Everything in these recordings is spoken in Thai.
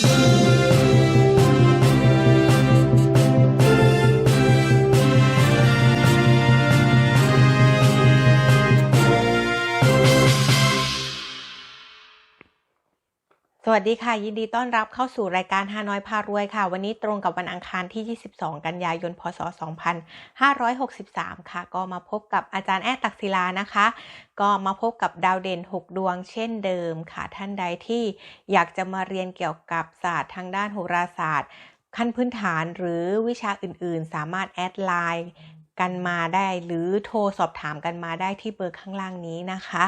Peace. สวัสดีค่ะ ยินดีต้อนรับเข้าสู่รายการฮานอยพารวยค่ะ วันนี้ตรงกับวันอังคารที่ 22 กันยายน พศ 2563 ค่ะ ก็มาพบกับอาจารย์แอดตักศิลานะคะ ก็มาพบกับดาวเด่น 6 ดวงเช่นเดิมค่ะ ท่านใดที่อยากจะมาเรียนเกี่ยวกับศาสตร์ทางด้านโหราศาสตร์ขั้นพื้นฐานหรือวิชาอื่นๆ สามารถแอดไลน์ กันมาได้ หรือโทรสอบถามกันมาได้ที่เบอร์ข้างล่างนี้นะคะ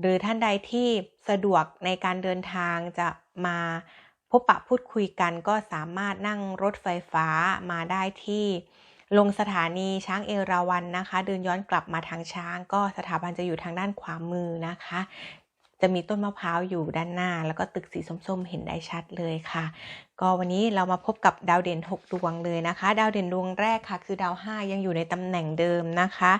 หรือท่านใดที่สะดวกในการเดินทางจะมาพบปะพูดคุยกันก็สามารถนั่งรถไฟฟ้ามาได้ที่ลงสถานีช้างเอราวัณนะคะ เดินย้อนกลับมาทางช้าง ก็สถาบันจะอยู่ทางด้านขวามือนะคะ จะมีต้นมะพร้าวอยู่ด้านหน้า แล้วก็ตึกสีส้มๆ เห็นได้ชัดเลยค่ะ ก็วันนี้เรามาพบกับดาวเด่น 6 ดวงเลยนะคะ ดาวเด่นดวงแรกค่ะ คือดาว 5 ยังอยู่ในตำแหน่งเดิมนะคะ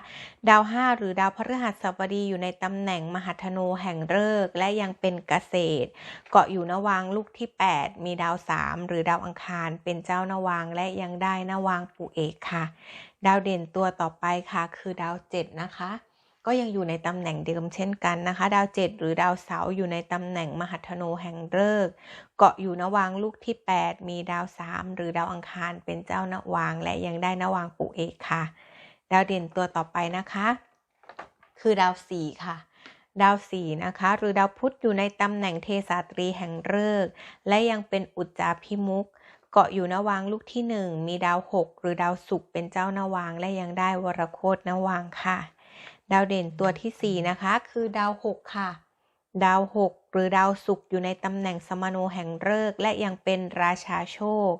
ดาว 5 หรือดาวพฤหัสบดีอยู่ในตำแหน่งมหัธนูแห่งฤกษ์และยังเป็นเกษตร เกาะอยู่นวางลูกที่ 8 มีดาว 3 หรือดาวอังคารเป็นเจ้านวางและยังได้นวางปู่เอกค่ะ ดาวเด่นตัวต่อไปค่ะ คือดาว 7 นะคะ ก็ยังอยู่ในตำแหน่งเดิมเช่นกันนะคะ ดาวเจ็ดหรือดาวเสาร์อยู่ในตำแหน่งมหัธนูแห่งฤกษ์เกาะอยู่นวางลูกที่ 8 มีดาว3หรือดาวอังคารเป็นเจ้านวาง และยังได้นวางปู่เอกค่ะ ดาวเด่นตัวต่อไปนะคะ คือดาวสี่ค่ะดาวสี่นะคะ หรือดาวพุธอยู่ในตำแหน่งเทสาตรีแห่งฤกษ์และยังเป็นอุจจาพิมุกเกาะอยู่นวางลูกที่หนึ่งมีดาวหกหรือดาวศุกร์เป็นเจ้านวาง และยังได้วรโคตนวางค่ะ ดาวเด่นตัวที่ 4 นะคะ คือดาว 6 ค่ะ ดาว 6 หรือดาวศุกร์อยู่ในตำแหน่งสมโนแห่งฤกษ์และยังเป็นราชาโชค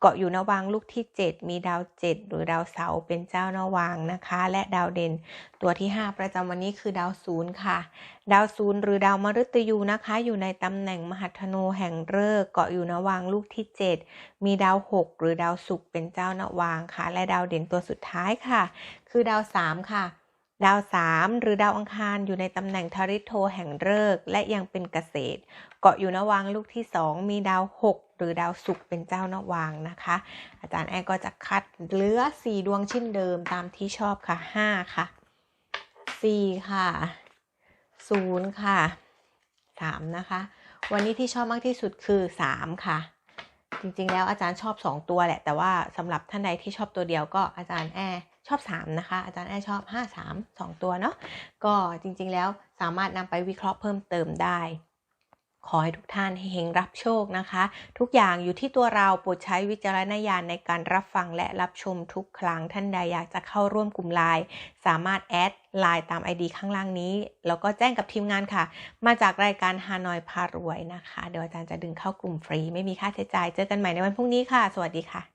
เกาะอยู่นวางลูกที่ 7 มีดาว 7 หรือดาวเสาเป็นเจ้านวางนะคะ และดาวเด่นตัวที่ 5 ประจำวันนี้คือดาวศูนย์ค่ะ ดาวศูนย์หรือดาวมฤตยูนะคะ อยู่ในตำแหน่งมหัธนูแห่งฤกษ์เกาะอยู่นวางลูกที่ 7 มีดาว 6 หรือดาวศุกร์เป็นเจ้านวางค่ะ และดาวเด่นตัวสุดท้ายค่ะ คือดาว 3 ค่ะ ดาวสามหรือดาวอังคารอยู่ในตำแหน่งทริโทแห่งฤกษ์และยังเป็นเกษตร เกาะอยู่นวางลูกที่สองมีดาวหกหรือดาวศุกร์เป็นเจ้านวางนะคะ อาจารย์แอนก็จะคัดเหลือสี่ดวงเช่นเดิมตามที่ชอบค่ะห้าค่ะสี่ค่ะศูนย์ค่ะสามนะคะ วันนี้ที่ชอบมากที่สุดคือสามค่ะจริงๆแล้วอาจารย์ชอบ 2 ตัวแหละ แต่ว่าสำหรับท่านใดที่ชอบตัวเดียวก็อาจารย์แอ ชอบ 3 นะคะ อาจารย์แอชอบ 5 3 2 ตัวเนาะก็จริงๆแล้วสามารถนำไปวิเคราะห์เพิ่มเติมได้ ขอให้ทุกท่านเฮงรับโชคนะคะ ทุกอย่างอยู่ที่ตัวเราโปรดใช้วิจารณญาณในการรับฟังและรับชมทุกครั้งท่านใดอยากจะเข้าร่วมกลุ่มไลน์สามารถแอดไลน์ตาม ID ข้างล่างนี้ แล้วก็แจ้งกับทีมงานค่ะ มาจากรายการฮานอยพารวยนะคะ เดี๋ยวอาจารย์จะดึงเข้ากลุ่มฟรี ไม่มีค่าใช้จ่ายเจอกันใหม่ในวันพรุ่งนี้ค่ะ สวัสดีค่ะ